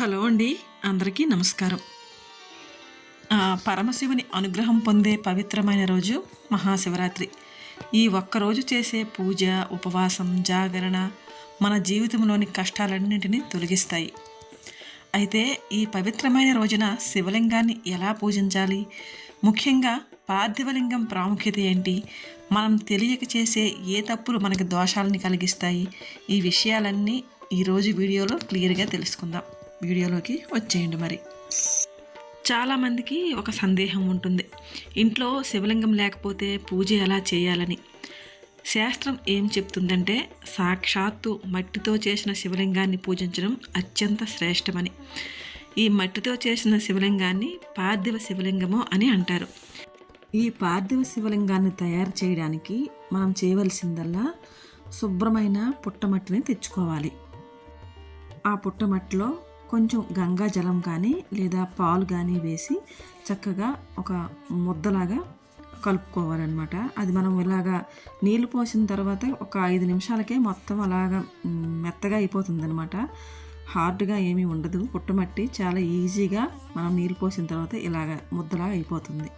Hello అండి. అందరికీ నమస్కారం. పరమశివుని అనుగ్రహం పొందే పవిత్రమైన రోజు మహాశివరాత్రి. ఈ ఒక్కరోజు చేసే పూజ ఉపవాసం జాగరణ మన జీవితంలోని కష్టాలన్నింటినీ తొలగిస్తాయి. అయితే ఈ పవిత్రమైన రోజున శివలింగాన్ని ఎలా పూజించాలి? ముఖ్యంగా పార్థివలింగం ప్రాముఖ్యత ఏంటి? మనం తెలియక చేసే ఏ తప్పులు మనకి దోషాలని కలిగిస్తాయి? ఈ విషయాలన్నీ ఈరోజు వీడియోలో క్లియర్గా తెలుసుకుందాం. వీడియోలోకి వచ్చేయండి మరి. చాలామందికి ఒక సందేహం ఉంటుంది. ఇంట్లో శివలింగం లేకపోతే పూజ ఎలా చేయాలని. శాస్త్రం ఏం చెప్తుందంటే సాక్షాత్తు మట్టితో చేసిన శివలింగాన్ని పూజించడం అత్యంత శ్రేష్టమని. ఈ మట్టితో చేసిన శివలింగాన్ని పార్థివ శివలింగము అని అంటారు. ఈ పార్థివ శివలింగాన్ని తయారు చేయడానికి మనం చేయవలసిందల్లా శుభ్రమైన పుట్టమట్టిని తెచ్చుకోవాలి. ఆ పుట్టమట్టిలో కొంచెం గంగా జలం కానీ లేదా పాలు కానీ వేసి చక్కగా ఒక ముద్దలాగా కలుపుకోవాలన్నమాట. అది మనం ఇలాగా నీళ్ళు పోసిన తర్వాత ఒక ఐదు నిమిషాలకే మొత్తం అలాగా మెత్తగా అయిపోతుంది అనమాట హార్డ్గా ఏమీ ఉండదు. పుట్టమట్టి చాలా ఈజీగా మనం నీళ్ళు పోసిన తర్వాత ఇలాగ ముద్దలాగా అయిపోతుంది.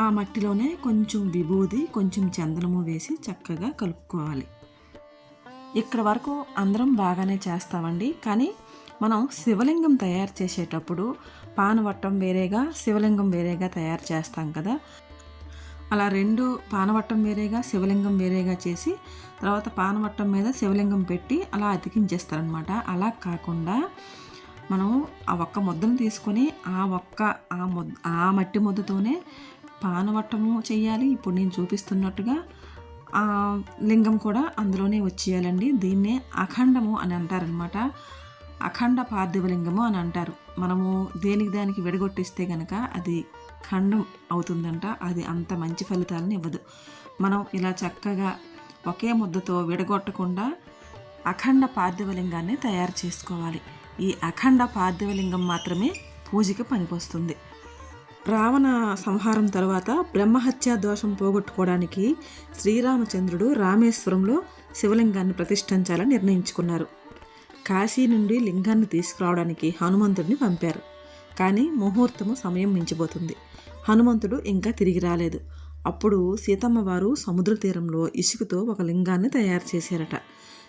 ఆ మట్టిలోనే కొంచెం విభూది కొంచెం చందనము వేసి చక్కగా కలుపుకోవాలి. ఇక్కడ వరకు అందరం బాగానే చేస్తామండి. కానీ మనం శివలింగం తయారు చేసేటప్పుడు పానవట్టం వేరేగా శివలింగం వేరేగా తయారు చేస్తాం కదా. అలా రెండు పానవట్టం వేరేగా శివలింగం వేరేగా చేసి తర్వాత పానవట్టం మీద శివలింగం పెట్టి అలా అతికించేస్తారనమాట అలా కాకుండా మనం ఆ ఒక్క ముద్దను తీసుకొని ఆ ఒక్క ఆ ముద్ద ఆ మట్టి ముద్దతోనే పానవట్టము చేయాలి. ఇప్పుడు నేను చూపిస్తున్నట్టుగా ఆ లింగం కూడా అందులోనే వచ్చేయాలండి. దీన్నే అఖండము అని అంటారనమాట అఖండ పార్థివలింగము అని అంటారు. మనము దేనికి దానికి విడగొట్టిస్తే కనుక అది ఖండం అవుతుందంట. అది అంత మంచి ఫలితాలను ఇవ్వదు. మనం ఇలా చక్కగా ఒకే ముద్దతో విడగొట్టకుండా అఖండ పార్థివలింగాన్ని తయారు చేసుకోవాలి. ఈ అఖండ పార్థివలింగం మాత్రమే పూజకి పనికొస్తుంది. రావణ సంహారం తర్వాత బ్రహ్మహత్య దోషం పోగొట్టుకోవడానికి శ్రీరామచంద్రుడు రామేశ్వరంలో శివలింగాన్ని ప్రతిష్ఠించాలని నిర్ణయించుకున్నారు. కాశీ నుండి లింగాన్ని తీసుకురావడానికి హనుమంతుడిని పంపారు. కానీ ముహూర్తము సమయం మించిపోతుంది. హనుమంతుడు ఇంకా తిరిగి రాలేదు. అప్పుడు సీతమ్మ వారు సముద్ర తీరంలో ఇసుకతో ఒక లింగాన్ని తయారు చేశారట.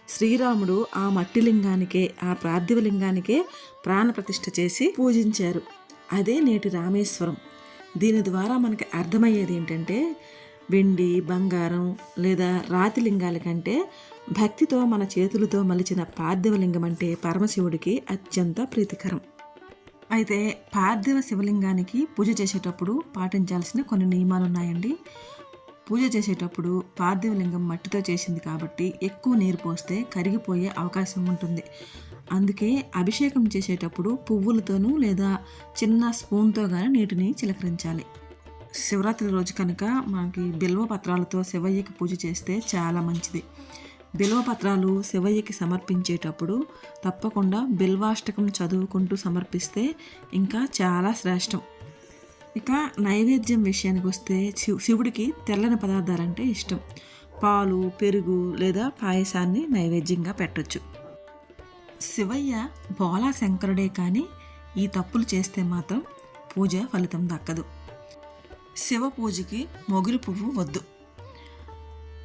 శ్రీరాముడు ఆ మట్టి లింగానికే ఆ పార్థివ లింగానికే ప్రాణప్రతిష్ఠ చేసి పూజించారు. అదే నేటి రామేశ్వరం. దీని ద్వారా మనకి అర్థమయ్యేది ఏంటంటే వెండి బంగారం లేదా రాతి లింగాల కంటే భక్తితో మన చేతులతో మలిచిన పార్థివలింగం అంటే పరమశివుడికి అత్యంత ప్రీతికరం. అయితే పార్థివ శివలింగానికి పూజ చేసేటప్పుడు పాటించాల్సిన కొన్ని నియమాలు ఉన్నాయండి పూజ చేసేటప్పుడు పార్థివ లింగం మట్టితో చేసింది కాబట్టి ఎక్కువ నీరు పోస్తే కరిగిపోయే అవకాశం ఉంటుంది. అందుకే అభిషేకం చేసేటప్పుడు పువ్వులతోనూ లేదా చిన్న స్పూన్తో కానీ నీటిని చిలకరించాలి. శివరాత్రి రోజు కనుక మనకి బిల్వ పత్రాలతో శివయ్యకి పూజ చేస్తే చాలా మంచిది. బిల్వ పత్రాలు శివయ్యకి సమర్పించేటప్పుడు తప్పకుండా బిల్వాష్టకం చదువుకుంటూ సమర్పిస్తే ఇంకా చాలా శ్రేష్టం. ఇక నైవేద్యం విషయానికి వస్తే శివ్ శివుడికి తెల్లని పదార్థాలంటే ఇష్టం. పాలు పెరుగు లేదా పాయసాన్ని నైవేద్యంగా పెట్టొచ్చు. శివయ్య బోలా శంకరుడే కానీ ఈ తప్పులు చేస్తే మాత్రం పూజ ఫలితం దక్కదు. శివ పూజకి మొగులు పువ్వు వద్దు.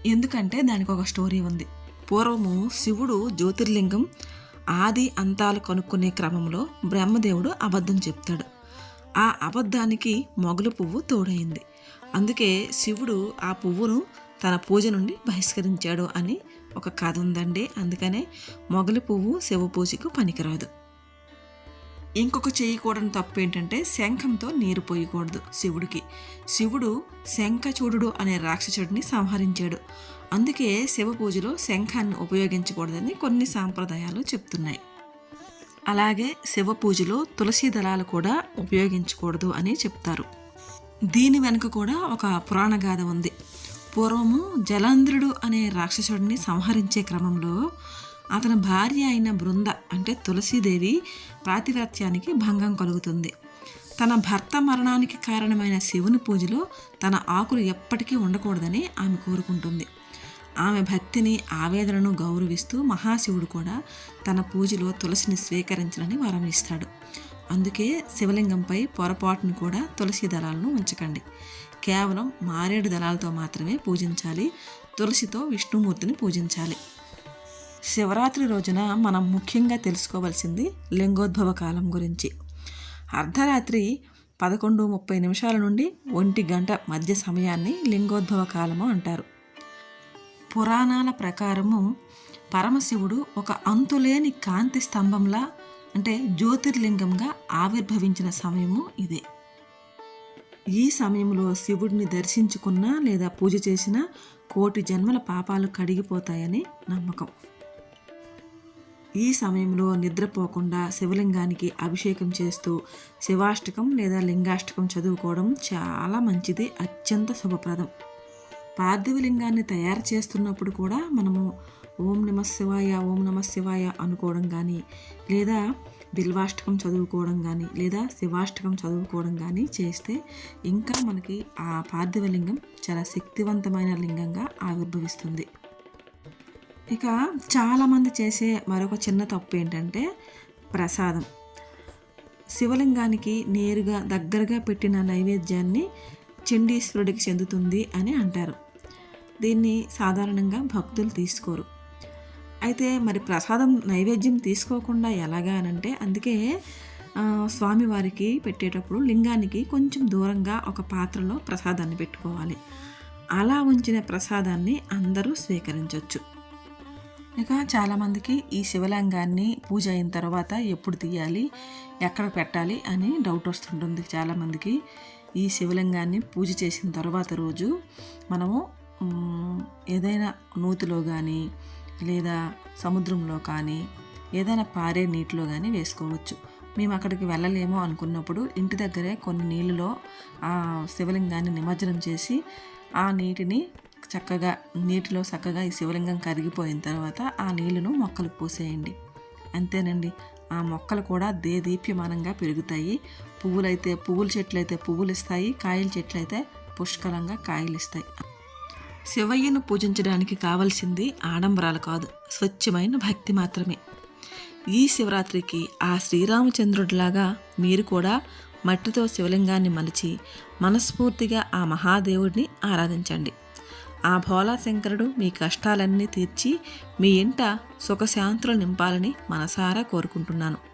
ఎందుకంటే దానికి ఒక స్టోరీ ఉంది. పూర్వము శివుడు జ్యోతిర్లింగం ఆది అంతాలు కనుక్కునే క్రమంలో బ్రహ్మదేవుడు అబద్ధం చెప్తాడు. ఆ అబద్ధానికి మొగలు పువ్వు తోడైంది. అందుకే శివుడు ఆ పువ్వును తన పూజ నుండి బహిష్కరించాడు అని ఒక కథ ఉందండి. అందుకనే మొగలి పువ్వు శివ పూజకు పనికిరాదు. ఇంకొక చేయకూడని తప్పు ఏంటంటే శంఖంతో నీరు పోయకూడదు శివుడికి. శివుడు శంఖచూడు అనే రాక్షసుడిని సంహరించాడు. అందుకే శివ పూజలో శంఖాన్ని ఉపయోగించకూడదని కొన్ని సాంప్రదాయాలు చెప్తున్నాయి. అలాగే శివ పూజలో తులసి దళాలు కూడా ఉపయోగించకూడదు అని చెప్తారు. దీని వెనుక కూడా ఒక పురాణ గాథ ఉంది. పూర్వము జలాంధ్రుడు అనే రాక్షసుడిని సంహరించే క్రమంలో అతని భార్య అయిన బృంద అంటే తులసీదేవి ప్రాతివ్రత్యానికి భంగం కలుగుతుంది. తన భర్త మరణానికి కారణమైన శివుని పూజలో తన ఆకులు ఎప్పటికీ ఉండకూడదని ఆమె కోరుకుంటుంది. ఆమె భక్తిని ఆవేదనను గౌరవిస్తూ మహాశివుడు కూడా తన పూజలో తులసిని స్వీకరించడని వరం ఇస్తాడు అందుకే శివలింగంపై పొరపాటును కూడా తులసి దళాలను ఉంచకండి. కేవలం మారేడు దళాలతో మాత్రమే పూజించాలి. తులసితో విష్ణుమూర్తిని పూజించాలి. శివరాత్రి రోజున మనం ముఖ్యంగా తెలుసుకోవాల్సింది లింగోద్భవ కాలం గురించి. అర్ధరాత్రి పదకొండు ముప్పై నిమిషాల నుండి ఒంటి గంట మధ్య సమయాన్ని లింగోద్భవ కాలము అంటారు. పురాణాల ప్రకారము పరమశివుడు ఒక అంతులేని కాంతి స్తంభంలా అంటే జ్యోతిర్లింగంగా ఆవిర్భవించిన సమయము ఇదే. ఈ సమయంలో శివుడిని దర్శించుకున్నా లేదా పూజ చేసినా కోటి జన్మల పాపాలు కడిగిపోతాయని నమ్మకం. ఈ సమయంలో నిద్రపోకుండా శివలింగానికి అభిషేకం చేస్తూ శివాష్టకం లేదా లింగాష్టకం చదువుకోవడం చాలా మంచిది అత్యంత శుభప్రదం. పార్థివ లింగాన్ని తయారు చేస్తున్నప్పుడు కూడా మనము ఓం నమ శివాయ ఓం నమ శివాయ అనుకోవడం కానీ లేదా బిల్వాష్టకం చదువుకోవడం కానీ లేదా శివాష్టకం చదువుకోవడం కానీ చేస్తే ఇంకా మనకి ఆ పార్థివ లింగం చాలా శక్తివంతమైన లింగంగా ఆవిర్భవిస్తుంది. ఇక చాలామంది చేసే మరొక చిన్న తప్పు ఏంటంటే ప్రసాదం. శివలింగానికి నేరుగా దగ్గరగా పెట్టిన నైవేద్యాన్ని చండీశ్వరుడికి చెందుతుంది అని అంటారు. దీన్ని సాధారణంగా భక్తులు తీసుకోరు. అయితే మరి ప్రసాదం నైవేద్యం తీసుకోకుండా ఎలాగా అని అంటే అందుకే స్వామివారికి పెట్టేటప్పుడు లింగానికి కొంచెం దూరంగా ఒక పాత్రలో ప్రసాదాన్ని పెట్టుకోవాలి. అలా ఉంచిన ప్రసాదాన్ని అందరూ స్వీకరించవచ్చు ఇక చాలామందికి ఈ శివలింగాన్ని పూజ అయిన తర్వాత ఎప్పుడు తీయాలి ఎక్కడ పెట్టాలి అని డౌట్ వస్తుంటుంది చాలామందికి. ఈ శివలింగాన్ని పూజ చేసిన తర్వాత రోజు మనము ఏదైనా నూతిలో కానీ లేదా సముద్రంలో కానీ ఏదైనా పారే నీటిలో కానీ వేసుకోవచ్చు. మేము అక్కడికి వెళ్ళలేము అనుకున్నప్పుడు ఇంటి దగ్గరే కొన్ని నీళ్ళలో ఆ శివలింగాన్ని నిమజ్జనం చేసి ఆ నీటిని చక్కగా నీటిలో చక్కగా ఈ శివలింగం కరిగిపోయిన తర్వాత ఆ నీళ్ళను మొక్కలకు పోసేయండి. అంతేనండి. ఆ మొక్కలు కూడా దేదీప్యమానంగా పెరుగుతాయి. పువ్వులైతే పువ్వుల చెట్లు అయితే పువ్వులు ఇస్తాయి కాయల చెట్లు అయితే పుష్కలంగా కాయలు ఇస్తాయి శివయ్యను పూజించడానికి కావలసింది ఆడంబరాలు కాదు స్వచ్ఛమైన భక్తి మాత్రమే. ఈ శివరాత్రికి ఆ శ్రీరామచంద్రుడిలాగా మీరు కూడా మట్టితో శివలింగాన్ని మలిచి మనస్ఫూర్తిగా ఆ మహాదేవుడిని ఆరాధించండి. ఆ భోలా శంకరుడు మీ కష్టాలన్నీ తీర్చి మీ ఇంట సుఖశాంతులు నింపాలని మనసారా కోరుకుంటున్నాను.